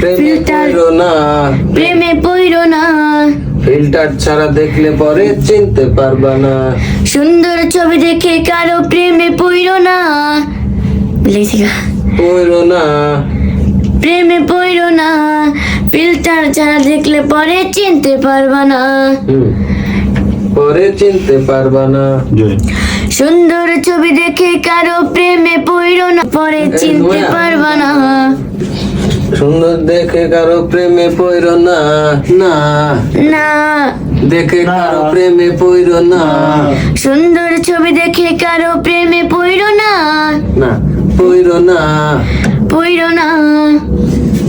Filter না। প্রেমে পইরো না। ফিল্টার ছাড়া দেখলে পরে চিনতে পারবা না। সুন্দর ছবি দেখে কারও প্রেমে পইরো না। পড়ো না। প্রেমে পইরো না। ফিল্টার ছাড়া দেখলে পরে চিনতে পারবা না। পরে চিনতে পারবা না। সুন্দর ছবি দেখে কারও প্রেমে পইরো না। পরে চিনতে। পারবা না। সুন্দর দেখে কারও প্রেমে পড়ো না না। না। দেখে কারও প্রেমে পড়ো না। সুন্দর ছবি দেখে কারও প্রেমে পইরো না। না পড়ো না। পইরো না।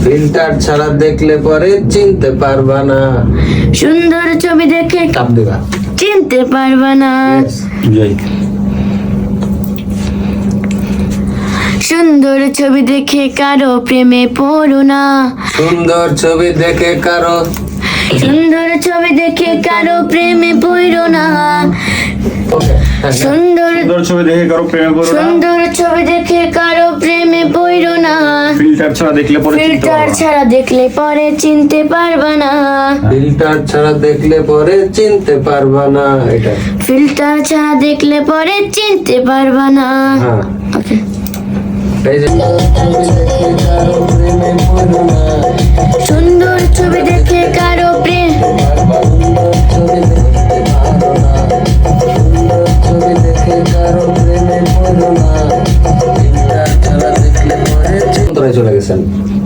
ফিল্টার ছাড়া দেখলে পরে চিনতে পারবা না। সুন্দর ছবি দেখে চিনতে পারবা না। সুন্দর ছবি দেখে কারও প্রেমে পড়ো না। সুন্দর ছবি দেখে কারও সুন্দর ছবি দেখে কারও প্রেমে পড়ো না। সুন্দর ছবি দেখে কারও প্রেমে পড়ো না। সুন্দর ছবি দেখে কারও প্রেমে পড়ো না। ফিল্টার ছাড়া দেখলে পরে চিনতে ফিল্টার ছাড়া দেখলে পরে চিনতে পারবা না। ফিল্টার ছাড়া দেখলে পরে চিনতে পারবা না এটা। ফিল্টার ছাড়া দেখলে পরে চিনতে পারবা না। হ্যাঁ। ওকে সুন্দর ছবি দেখে কারও প্রেম। ছবি দেখে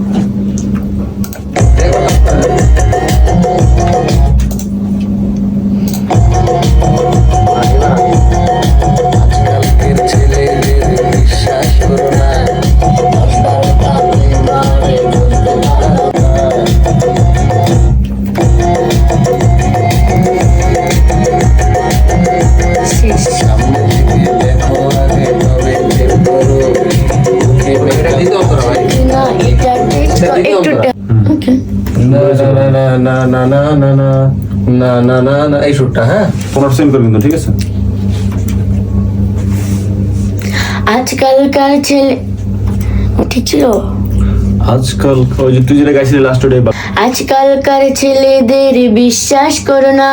একটু ওকে না না না না না না না না না না না এই সুরটা হ্যাঁ পনেরো করে কিন্তু ঠিক আছে আজকালকার ছেলে ও ঠিক ছিল আজকাল ওই যে তুই যেটা গাইছিলি লাস্ট ডে আজকালকার ছেলেদের বিশ্বাস করো না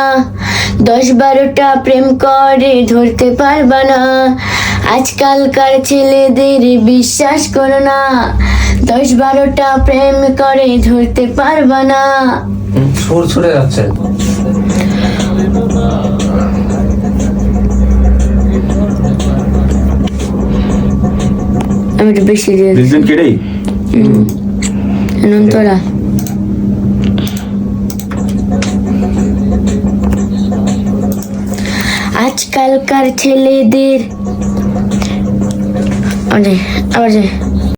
দশ বারোটা প্রেম করে ধরতে পারবা না। আজকালকার ছেলেদের বিশ্বাস করো না দশ বারোটা প্রেম করে ধরতে পারবা না। সুর ছুড়ে যাচ্ছে। আমি একটু বেশি দিয়ে দিই। Nontola. আজকালকার ছেলেদের আবার যায়